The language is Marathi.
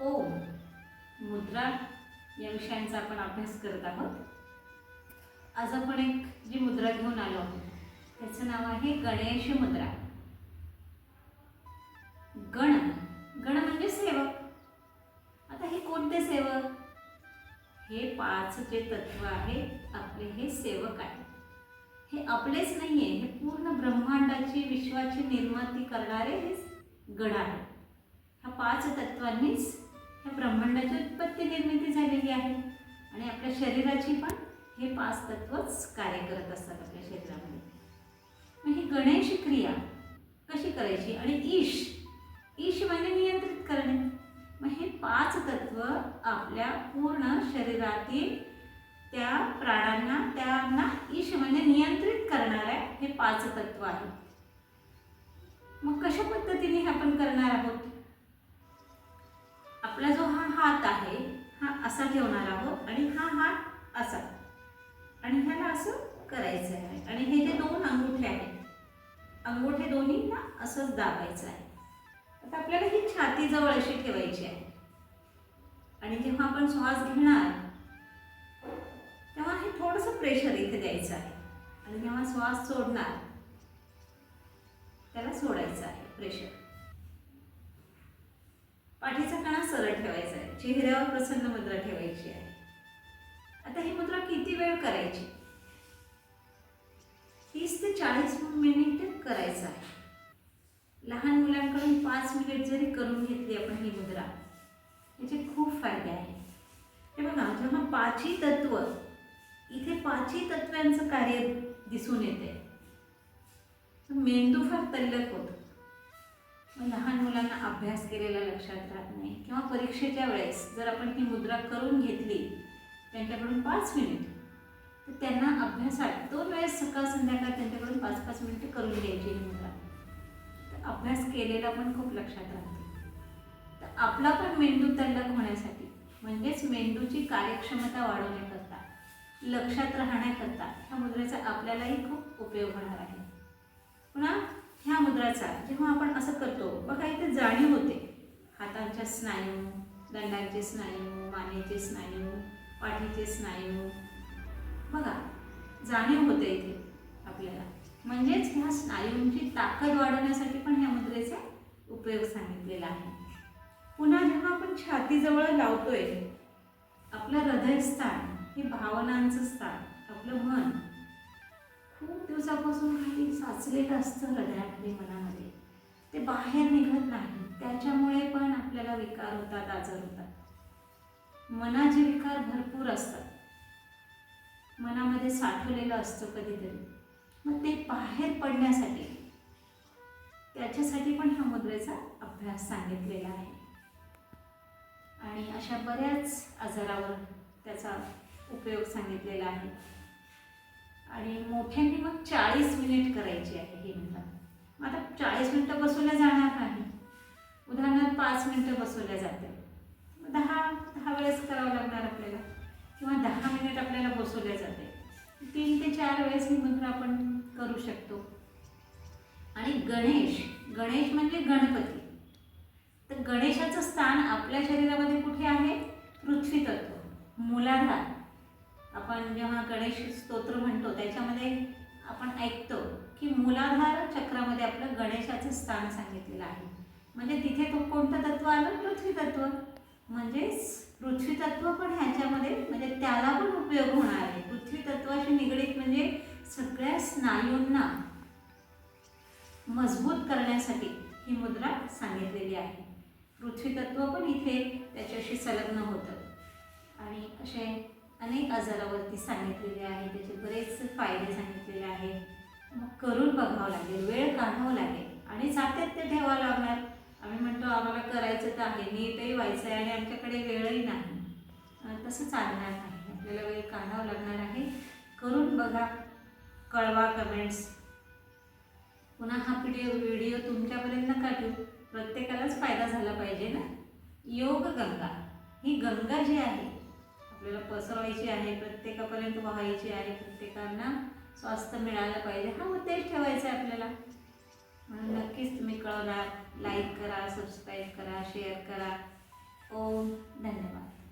ओम मुद्रा या विषयांचा आपण अभ्यास करत आहोत. आज आपण एक जी मुद्रा घेऊन आलो आहोत त्याचं नाव आहे गणेश मुद्रा. गण गण म्हणजे सेवक. आता हे कोणते सेवक? हे पाच जे तत्व आहे आपले हे सेवक आहे. हे आपलेच नाही आहे हे पूर्ण ब्रह्मांडाची विश्वाची निर्मिती करणारे हे गण आहे ह्या पाच तत्वांनीच ह्या ब्रह्मांडाची उत्पत्ती निर्मिती झालेली आहे. आणि आपल्या शरीराची पण हे पाच तत्वच कार्य करत असतात आपल्या शरीरामध्ये. मग ही गणेश क्रिया कशी करायची? आणि ईश ईश म्हणजे नियंत्रित करणे. मग हे पाच तत्व आपल्या पूर्ण शरीरातील त्या प्राण्यांना त्यांना ईश म्हणजे नियंत्रित करणाऱ्या हे पाच तत्व आहेत. मग कशा पद्धतीने हे आपण करणार आहोत? असा ठेवणार आहोत आणि हा हात असा. आणि ह्याला असं करायचं आहे. आणि हे जे दोन अंगुठे आहेत अंगुठे दोन्ही ना असंच दाबायचं आहे. आता आपल्याला ही छाती जवळ अशी ठेवायची आहे. आणि जेव्हा आपण श्वास घेणार तेव्हा हे थोडंसं प्रेशर इथे द्यायचं आहे. आणि जेव्हा श्वास सोडणार त्याला सोडायचं आहे प्रेशर पाठीचा कणा सरळ ठेवायचा आहे चेहऱ्यावर प्रसन्न मुद्रा ठेवायची आहे. आता ही मुद्रा किती वेळ करायची? तीस ते चाळीस मिनिट करायचं आहे. लहान मुलांकडून पाच मिनिट जरी करून घेतली आपण ही मुद्रा याचे खूप फायदे आहेत हे बघा जेव्हा पाचही तत्व इथे पाचही तत्वांचं कार्य दिसून येते. मेंदू फार तल्लक होतो. लहान मुलांना अभ्यास केलेला लक्षात राहत नाही. किंवा परीक्षेच्या वेळेस जर आपण ही मुद्रा करून घेतली त्यांच्याकडून पाच मिनिट तर त्यांना अभ्यासात दोन वेळेस सकाळ संध्याकाळ त्यांच्याकडून पाच पाच मिनिटं करून घ्यायची ही मुद्रा. तर अभ्यास केलेला पण खूप लक्षात राहते. तर आपला पण मेंदू तल्लक होण्यासाठी म्हणजेच मेंदूची कार्यक्षमता वाढवण्याकरता लक्षात राहण्याकरता ह्या मुद्रेचा आपल्यालाही खूप उपयोग होणार आहे. पुन्हा ह्या मुद्राचा जेव्हा आपण असं करतो बघा इथे जाणीव होते. हातांच्या स्नायू दंडांचे स्नायू मानेचे स्नायू पाठीचे स्नायू. बघा जाणीव होते इथे आपल्याला. म्हणजेच ह्या स्नायूंची ताकद वाढवण्यासाठी पण ह्या मुद्रेचा उपयोग सांगितलेला आहे. पुन्हा जेव्हा आपण छातीजवळ लावतोय आपलं हृदयस्थान हे भावनांचं स्थान आपलं मन पहिल्यापासून काही साचलेलं असतं हृदयामध्ये मनामध्ये. ते बाहेर निघत नाही. त्याच्यामुळे पण आपल्याला विकार होतात आजार होतात. मनाचे विकार भरपूर असतात. मनामध्ये साठवलेलं असतं कधीतरी. मग ते बाहेर पडण्यासाठी त्याच्यासाठी पण ह्या मुद्रेचा अभ्यास सांगितलेला आहे. आणि अशा बऱ्याच आजारावर त्याचा उपयोग सांगितलेला आहे. आणि मोठ्यांनी मग चाळीस मिनिट करायची आहे हे म्हणतात मग आता चाळीस मिनटं बसवल्या जाणार नाही. उदाहरणार्थ पाच मिनटं बसवल्या जाते दहा दहा वेळेस करावं लागणार आपल्याला. किंवा दहा मिनिट आपल्याला बसवल्या जाते तीन ते चार वेळेस निघून आपण करू शकतो. आणि गणेश गणेश म्हणजे गणपती. तर गणेशाचं स्थान आपल्या शरीरामध्ये कुठे आहे? जेव्हा गणेश स्तोत्र म्हणतो त्याच्यामध्ये आपण ऐकतो की मूलाधार चक्रामध्ये आपलं गणेशाचं स्थान सांगितलेलं आहे. म्हणजे तिथे तो कोणतं तत्व आलं? पृथ्वी तत्व. म्हणजेच पृथ्वी तत्व पण ह्याच्यामध्ये म्हणजे त्याला पण उपयोग होणार आहे. पृथ्वी तत्वाशी निगडीत म्हणजे सगळ्या स्नायूंना मजबूत करण्यासाठी ही मुद्रा सांगितलेली आहे. पृथ्वी तत्व पण इथे त्याच्याशी संलग्न होतं. आणि असे अनेक आजारावरती सांगितलेले आहे त्याचे बरेच फायदे सांगितलेले आहे मग करून बघावं लागेल वेळ काढावं लागेल. आणि सातत्य ठेवावं लागणार. आम्ही म्हणतो आम्हाला करायचं तर आहे नीटही व्हायचं आहे आणि आमच्याकडे वेळही नाही. तसं चालणार नाही. आपल्याला वेळ काढावं लागणार आहे. करून बघा. कळवा कमेंट्स पुन्हा हा व्हिडिओ व्हिडिओ तुमच्यापर्यंत काढू. प्रत्येकालाच फायदा झाला पाहिजे ना? योग गंगा. ही गंगा जी आहे आपल्याला पसरवायची आहे प्रत्येकापर्यंत व्हायची आहे प्रत्येकांना स्वास्थ्य मिळालं पाहिजे. हा उद्देश ठेवायचा आहे आपल्याला. म्हणून नक्कीच तुम्ही कळवणार लाईक करा सबस्क्राईब करा शेअर करा. ओम धन्यवाद.